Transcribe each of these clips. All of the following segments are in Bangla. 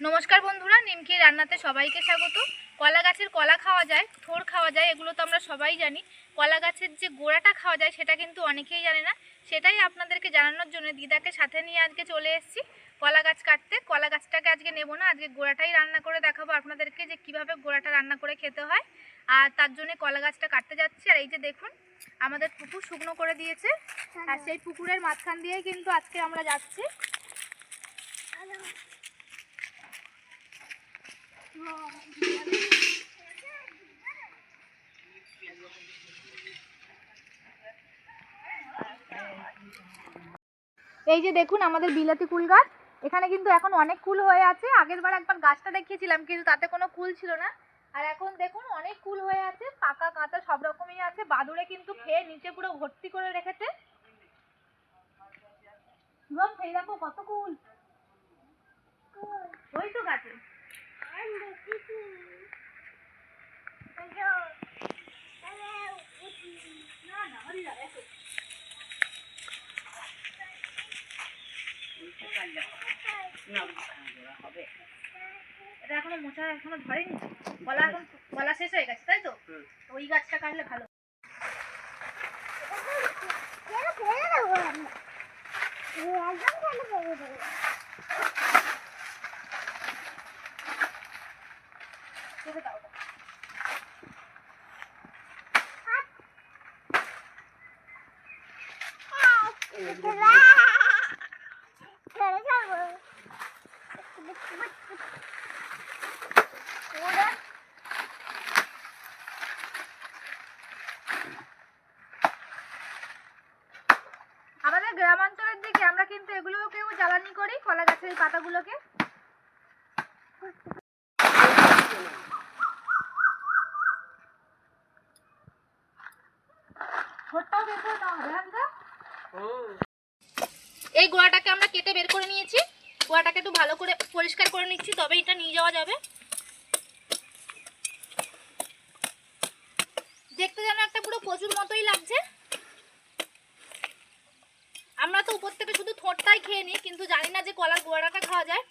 নমস্কার বন্ধুরা, নিমকি রান্নাতে সবাইকে স্বাগত। কলা গাছের কলা খাওয়া যায়, থোর খাওয়া যায়, এগুলো তো আমরা সবাই জানি। কলা গাছের যে গোড়াটা খাওয়া যায়, সেটা কিন্তু অনেকেই জানে না। সেটাই আপনাদেরকে জানানোর জন্য দিদাকে সাথে নিয়ে আজকে চলে এসেছি কলা গাছ কাটতে। কলা গাছটাকে আজকে নেব না, আজকে গোড়াটাই রান্না করে দেখাবো আপনাদেরকে যে কীভাবে গোড়াটা রান্না করে খেতে হয়। আর তার জন্য কলা গাছটা কাটতে যাচ্ছি। আর এই যে দেখুন, আমাদের পুকুর শুকনো করে দিয়েছে। আর সেই পুকুরের মাঝখান দিয়েই কিন্তু আজকে আমরা যাচ্ছি। এই যে দেখুন আমাদের বিলাতি কুল গাছ। এখানে কিন্তু এখন অনেক কুল হয়ে আছে। আগের বার একবার গাছটা দেখিয়েছিলাম, কিন্তু তাতে কোনো কুল ছিল না। আর এখন দেখুন অনেক কুল হয়ে আছে, পাকা কাঁচা সব রকমই আছে। বাদুড়ে কিন্তু খেয়ে নিচে পুরো ভর্তি করে রেখেছে। দেখো কত কুল। ওই তো গাছে না না হরি যা এসো এটা এখনও ধরেনি? কলা এখন কলা শেষ হয়ে গেছে তাই তো? ওই গাছটা কাটলে ভালো। দাও ওটা। আমাদের গ্রামাঞ্চলের দিকে আমরা কিন্তু এগুলোকেও জ্বালানি গাছের এই পাতাগুলোকে এই গোড়াটাকে আমরা কেটে বের করে নিয়েছি। গোড়াটাকে একটু ভালো করে পরিষ্কার করে নিচ্ছি তবে এটা নিয়ে যাওয়া যাবে। দেখতে যেন একটা পুরো কচুর মতোই লাগছে আমরা তো উপর থেকে শুধু নিই, কিন্তু জানি না যে কলার গোড়াটা খাওয়া যায়।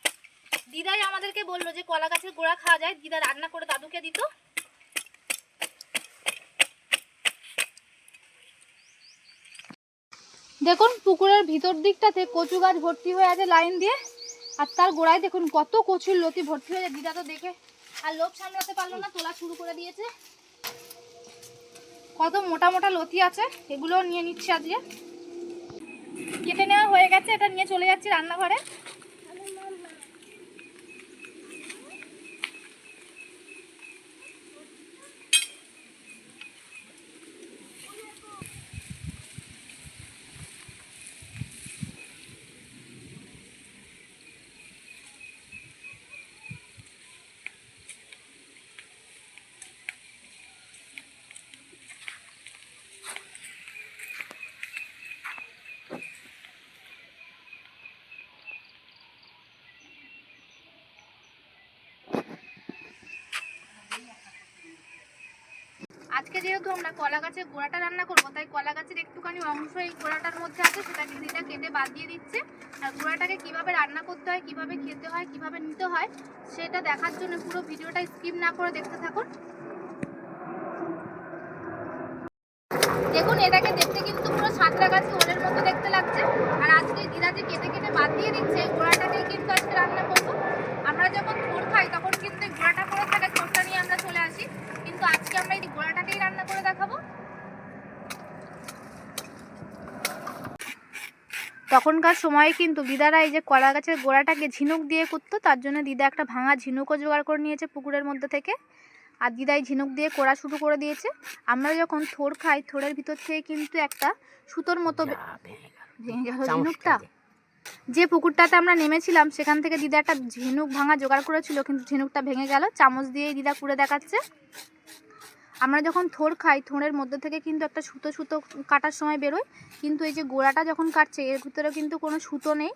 দিদাই আমাদেরকে বলল যে কলা গাছের গোড়া খাওয়া যায়, দিদা রান্না করে দাদুকে দিত। দেখুন, পুকুরের ভিতর দিকটাতে কচু গাছ ভর্তি হয়ে আছে লাইন দিয়ে। আর তার গোড়ায় দেখুন, কত কচুর লতি ভর্তি হয়ে যায় দিদা তো দেখে। আর লোভ সামলাতে পারল না, তোলা শুরু করে দিয়েছে। কত মোটা মোটা লতি আছে, এগুলোও নিয়ে নিচ্ছি আজকে। কেটে নেওয়া হয়ে গেছে এটা নিয়ে চলে যাচ্ছি রান্নাঘরে আজকে যেহেতু আমরা কলা গাছের গোড়াটা রান্না করব, তাই কলা গাছের একটুখানি অংশ এই গোড়াটার মধ্যে আছে, সেটা দিদা কেটে বাদ দিয়ে দিচ্ছে। আর গোড়াটাকে কীভাবে রান্না করতে হয়, কীভাবে খেতে হয়, কীভাবে নিতে হয়, সেটা দেখার জন্য পুরো ভিডিওটা স্কিপ না করে দেখতে থাকুন। দেখুন, এটাকে দেখতে কিন্তু পুরো সাঁতরা গাছে ওলের মতো দেখতে লাগছে। আর আজকে দিদা যে কেটে কেটে বাদ দিয়ে দিচ্ছে, এই গোড়াটাকেই কিন্তু আজকে রান্না করব। আমরা যখন থোর খাই, তখন কিন্তু এই গোড়াটা করে থাকে থোরটা নিয়ে আমরা চলে আসি কিন্তু আজকে আমরা এই গোড়াটাকেই রান্না করে দেখাবো তখনকার সময়ে কিন্তু দিদারা এই যে কলা গাছের গোড়াটাকে ঝিনুক দিয়ে করতো তার জন্য দিদা একটা ভাঙা ঝিনুকও জোগাড় করে নিয়েছে পুকুরের মধ্যে থেকে। আর দিদাই ঝিনুক দিয়ে কোড়া শুরু করে দিয়েছে। আমরা যখন থোর খাই থোরের ভিতর থেকে কিন্তু একটা সুতোর মতো ঝিনুকটা। যে। পুকুরটাতে আমরা নেমেছিলাম সেখান থেকে দিদা একটা ঝিনুক ভাঙা জোগাড় করেছিল কিন্তু ঝিনুকটা ভেঙে গেল। চামচ দিয়ে দিদা কুড়ে দেখাচ্ছে। আমরা যখন থোর খাই থোড়ের মধ্যে থেকে কিন্তু একটা সুতো সুতো কাটার সময় বেরোয়। কিন্তু এই যে গোড়াটা যখন কাটছে, এর ভিতরে কিন্তু কোনো সুতো নেই।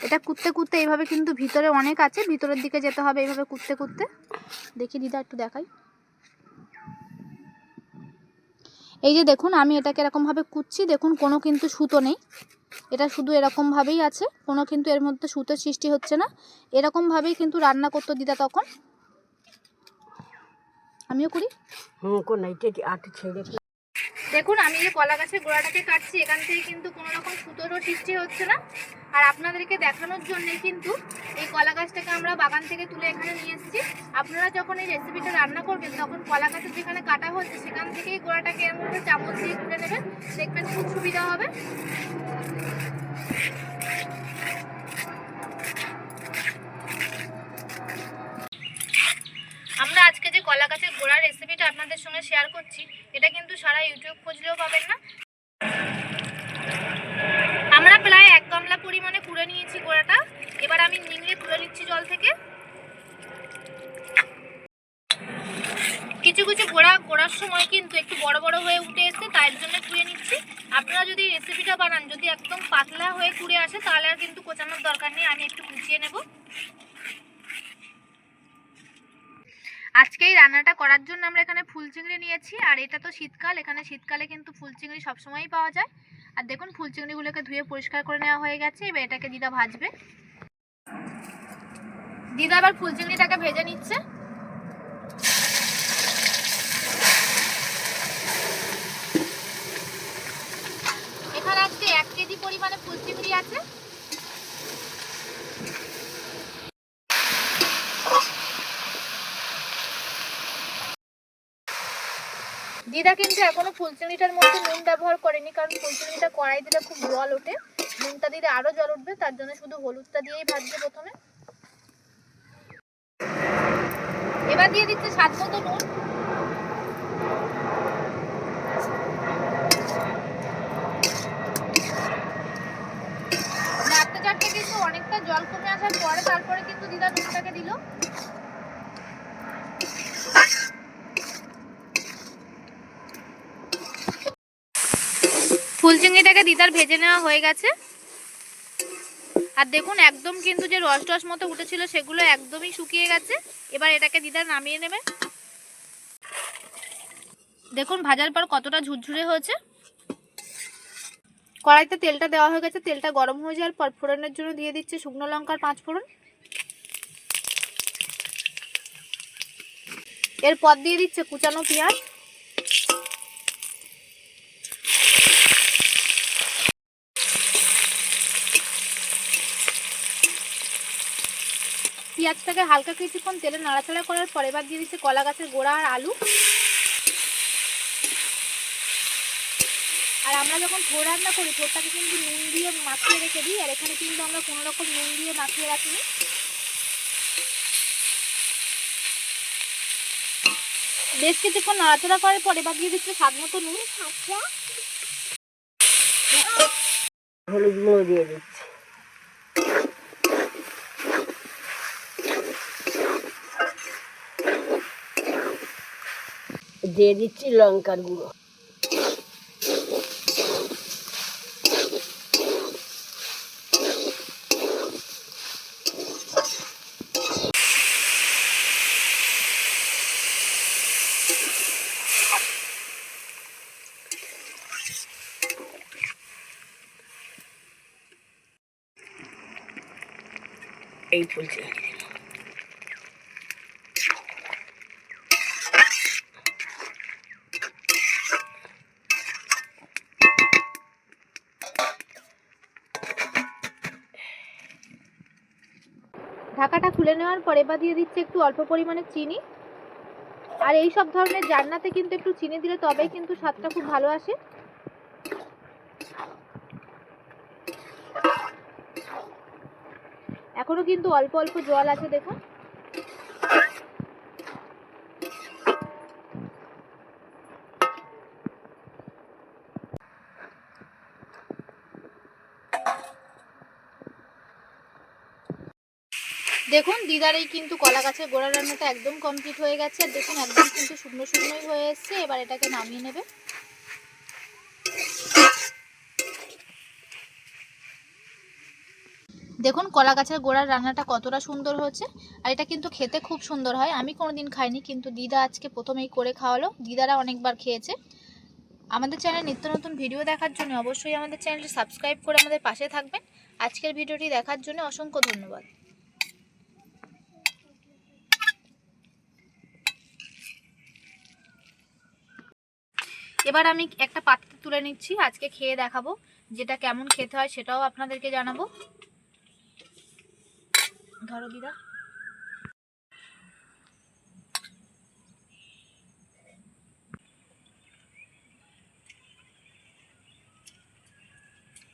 এটা কুত্তে কুত্তে এইভাবে কিন্তু ভিতরে অনেক আছে। ভিতরের দিকে যেতে হবে এইভাবে কুত্তে কুত্তে। দেখি দিদা একটু দেখাই। এই যে দেখুন, আমি এটাকে এরকমভাবে কুচ্ছি দেখুন, কোনো কিন্তু সুতো নেই। এটা শুধু এরকমভাবেই আছে। কোনো কিন্তু এর মধ্যে সুতোর সৃষ্টি হচ্ছে না। এরকমভাবেই কিন্তু রান্না করতো দিদা তখন। আমিও করি। হুম কোন এইটা আটে ছেড়ে দেখুন আমি যে কলা গাছের গোড়াটাকে কাটছি এখান থেকে কিন্তু কোনো রকম সুতোরও সৃষ্টি হচ্ছে না। আর আপনাদেরকে দেখানোর জন্য কিন্তু এই কলা গাছটাকে আমরা বাগান থেকে তুলে এখানে নিয়ে এসেছি। আপনারা যখন এই রেসিপিটা রান্না করবেন তখন কলা গাছের যেখানে কাটা হচ্ছে সেখান থেকেই গোড়াটাকে এরমভাবে চামচ দিয়ে তুলে নেবেন। দেখবেন খুব সুবিধা হবে। কলা গাছের গোড়ার রেসিপিটা আপনাদের সঙ্গে শেয়ার করছি। এটা কিন্তু সারা ইউটিউব খুঁজলেও পাবেন না। আমরা প্রায় এক গামলা পরিমাণে কুড়ে নিয়েছি গোড়াটা। এবার আমি নিংড়ে তুলে নিচ্ছি জল থেকে। কিছু কিছু গোড়া গোড়ার সময় কিন্তু একটু বড় বড় হয়ে উঠে এসছে, তাই জন্য কুড়ে নিচ্ছি। আপনারা যদি রেসিপিটা বানান, যদি একদম পাতলা হয়ে কুড়ে আসে, তাহলে আর কিন্তু কোচানোর দরকার নেই। আমি একটু কুচিয়ে নেব। আজকে এই রান্নাটা করার জন্য আমরা এখানে ফুল চিংড়ি নিয়েছি, আর এটা তো শীতকাল, এখানে শীতকালে কিন্তু ফুল চিংড়ি সবসময়ই পাওয়া যায়। আর দেখুন ফুল চিংড়িগুলোকে ধুয়ে পরিষ্কার করে নেওয়া হয়ে গেছে, এবার এটাকে দিদা ভাজবে। দিদা আবার ফুল চিংড়িটাকে ভেজে নিচ্ছে। এখানে আজকে এক কেজি পরিমাণে ফুল চিংড়ি আছে। দিদা কিন্তু এখনও ফুলচুনিটার মধ্যে নুন ব্যবহার করেনি, কারণ ফুলচুনিটা কড়াই দিলে খুব জল ওঠে। নুনটা দিলে আরও জল উঠবে, তার জন্য শুধু হলুদটা দিয়েই ভাজবে প্রথমে। এবার দিয়ে দিচ্ছে স্বাদ মতো নুন। কিন্তু অনেকটা জল কমে আসার পরে তারপরে কিন্তু দিদা নুনটাকে দিল। ফুল চিংড়িটাকে দিদার ভেজে নেওয়া হয়ে গেছে। আর দেখুন, একদম কিন্তু যে রস টস মতো উঠেছিল, সেগুলো একদমই শুকিয়ে গেছে। এবার এটাকে দিদার নামিয়ে নেবে। দেখুন, ভাজার পর কতটা ঝুরঝুরে হয়েছে। কড়াইতে তেলটা দেওয়া হয়ে গেছে। তেলটা গরম হয়ে যাওয়ার পর ফোড়নের জন্য দিয়ে দিচ্ছে শুকনো লঙ্কার পাঁচ ফোড়ন। এরপর দিয়ে দিচ্ছে কুচানো পেঁয়াজ। পেঁয়াজটাকে হালকা কিছুক্ষণ তেলে নাড়াচাড়া করার পর এবার দিয়ে দিচ্ছে কলা গাছের গোড়া আর আলু। আর আমরা যখন থোর রান্না করি থোরটাকে কিন্তু নুন দিয়ে মাখিয়ে রেখে দিই, আর এখানে কিন্তু আমরা কোনো রকম নুন দিয়ে মাখিয়ে রাখিনি। বেশ কিছুক্ষণ নাড়াচাড়া করার পর এবার দিয়ে দিচ্ছে স্বাদ মতো নুন। হলুদ গুঁড়ো দিয়ে দিচ্ছি। দিয়ে দিচ্ছি লঙ্কার গুঁড়ো। এই ফুলছে। ঢাকাটা খুলে নেওয়ার পরে বা দিয়ে দিচ্ছে একটু অল্প পরিমাণে চিনি। আর এই সব ধরনের জান্নাতে কিন্তু একটু চিনি দিলে তবেই কিন্তু স্বাদটা খুব ভালো আসে। এখনও কিন্তু অল্প অল্প জল আছে, দেখুন। দেখুন, দিদার এই কিন্তু কলা গাছের গোড়া রান্নাটা একদম কমপ্লিট হয়ে গেছে। আর দেখুন, একদম কিন্তু শুকনো শুকনোই হয়ে এসছে। এবার এটাকে নামিয়ে নেবে। দেখুন, কলা গাছের গোড়ার রান্নাটা কতটা সুন্দর হয়েছে। আর এটা কিন্তু খেতে খুব সুন্দর হয়। আমি কোনোদিন খাইনি, কিন্তু দিদা আজকে প্রথমেই করে খাওয়ালো। দিদারা অনেকবার খেয়েছে। আমাদের চ্যানেলে নিত্য নতুন ভিডিও দেখার জন্য অবশ্যই আমাদের চ্যানেলটি সাবস্ক্রাইব করে আমাদের পাশে থাকবেন। আজকের ভিডিওটি দেখার জন্য অসংখ্য ধন্যবাদ। এবার আমি একটা পাত্রে তুলে নিচ্ছি, আজকে খেয়ে দেখাবো যেটা কেমন খেতে হয় সেটাও আপনাদেরকে জানাব। ধরো দিদা।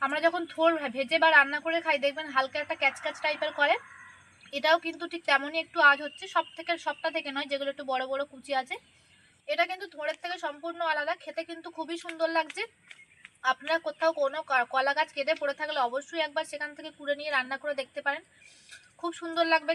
আমরা যখন থোর ভেজে বা রান্না করে খাই, দেখবেন হালকা একটা ক্যাচক্যাচ টাইপের করে। এটাও কিন্তু ঠিক তেমনই একটু আজ হচ্ছে সব থেকে সবটা থেকে নয়, যেগুলো একটু বড় বড় কুচি আছে। এটা কিন্তু থোড়ের থেকে সম্পূর্ণ আলাদা। খেতে কিন্তু খুবই সুন্দর লাগছে। আপনারা কোথাও কোনো কলা গাছ কেটে পড়ে থাকলে অবশ্যই একবার সেখান থেকে কুড়ে নিয়ে রান্না করে দেখতে পারেন। খুব সুন্দর লাগবে